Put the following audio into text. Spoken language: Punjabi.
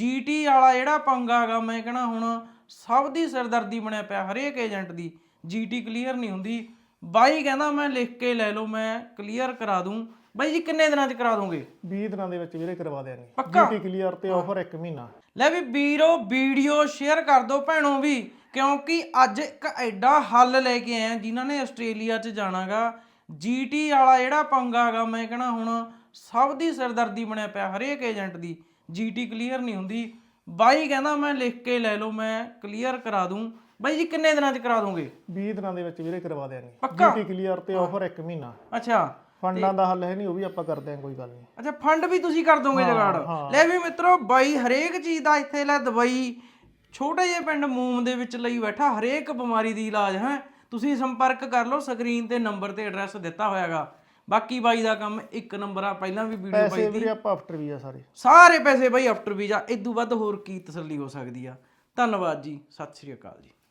ਜੀਟੀ ਵਾਲਾ ਜਿਹੜਾ ਪੰਗਾ ਗਾ ਮੈਂ ਕਹਣਾ ਹੁਣ ਸਭ ਦੀ ਸਿਰਦਰਦੀ ਬਣਿਆ ਪਿਆ ਹਰੇਕ ਏਜੰਟ ਦੀ ਜੀਟੀ ਕਲੀਅਰ ਨਹੀਂ ਹੁੰਦੀ। ਬਾਈ ਕਹਿੰਦਾ ਮੈਂ ਲਿਖ ਕੇ ਲੈ ਲਓ ਮੈਂ ਕਲੀਅਰ ਕਰਾ ਦੂੰ। ਬਾਈ ਜੀ ਕਿੰਨੇ ਦਿਨਾਂ ਚ ਕਰਾ ਦੋਗੇ? 20 ਦਿਨਾਂ ਦੇ ਵਿੱਚ ਵੀਰੇ ਕਰਵਾ ਦੇਾਂਗੇ ਪੱਕਾ? ਡਿਊਟੀ ਕਲੀਅਰ ਤੇ ਆਫਰ 1 ਮਹੀਨਾ। ਲੈ ਵੀ ਵੀਰੋ ਵੀਡੀਓ ਸ਼ੇਅਰ ਕਰ ਦਿਓ ਭੈਣੋ ਵੀ ਕਿਉਂਕਿ ਅੱਜ ਇੱਕ ਐਡਾ ਹੱਲ ਲੈ ਕੇ ਆਏ ਆ ਜਿਨ੍ਹਾਂ ਨੇ ਆਸਟ੍ਰੇਲੀਆ 'ਚ ਜਾਣਾਗਾ। ਜੀਟੀ ਵਾਲਾ ਜਿਹੜਾ ਪੰਗਾ ਗਾ ਮੈਂ ਕਹਣਾ ਹੁਣ ਸਭ ਦੀ ਸਿਰਦਰਦੀ ਬਣਿਆ ਪਿਆ ਹਰੇਕ ਏਜੰਟ ਦੀ। ਜੀਟੀ ਕਲੀਅਰ ਨਹੀਂ ਹੁੰਦੀ। ਬਾਈ ਕਹਿੰਦਾ ਮੈਂ ਲਿਖ ਕੇ ਲੈ ਲਓ ਮੈਂ ਕਲੀਅਰ ਕਰਾ ਦੂੰ। ਬਾਈ ਜੀ ਕਿੰਨੇ ਦਿਨਾਂ 'ਚ ਕਰਾ ਦੋਗੇ? 20 ਦਿਨਾਂ ਦੇ ਵਿੱਚ ਵੀਰੇ ਕਰਵਾ ਦੇਾਂਗੇ ਪੱਕਾ? ਡਿਊਟੀ ਕਲੀਅਰ ਤੇ ਆਫਰ 1 ਮਹੀਨਾ। ਅੱਛਾ। ਫੰਡਾਂ ਦਾ ਹੱਲ ਹੈ ਨਹੀਂ ਉਹ ਵੀ ਆਪਾਂ ਕਰਦੇ ਆਂ ਕੋਈ ਗੱਲ ਨਹੀਂ। ਅੱਛਾ ਫੰਡ ਵੀ ਤੁਸੀਂ ਕਰ ਦੋਗੇ ਜਗਾੜ। ਲੈ ਵੀ ਮਿੱਤਰੋ ਬਾਈ ਹਰੇਕ ਚੀਜ਼ ਦਾ ਇੱਥੇ ਲੈ ਦਵਾਈ। ਛੋਟੇ ਜਿਹੇ ਪਿੰਡ ਮੂਮ ਦੇ ਵਿੱਚ ਲਈ ਬੈਠਾ ਹਰੇਕ ਬਿਮਾਰੀ ਦੀ ਇਲਾਜ ਹੈ। ਤੁਸੀਂ ਸੰਪਰਕ ਕਰ ਲਓ ਸਕਰੀਨ ਤੇ ਨੰਬਰ ਤੇ ਐਡਰੈਸ ਦਿੱਤਾ ਹੋਇਆਗਾ। ਬਾਕੀ ਬਾਈ ਦਾ ਕੰਮ ਇੱਕ ਨੰਬਰ ਆ ਪਹਿਲਾਂ ਵੀ ਵੀਡੀਓ ਪੈਸੇ ਵੀਰੇ ਆਪਾਂ ਆਫਟਰ ਵੀਜ਼ਾ ਸਾਰੇ। ਸਾਰੇ ਪੈਸੇ ਬਾਈ ਆਫਟਰ ਵੀਜ਼ਾ ਇਦੋਂ ਵੱਧ ਹੋਰ ਕੀ ਤਸੱਲੀ ਹੋ ਸਕਦੀ ਆ। ਧੰਨਵਾਦ ਜੀ ਸਤਿ ਸ਼੍ਰੀ ਅਕਾਲ ਜੀ।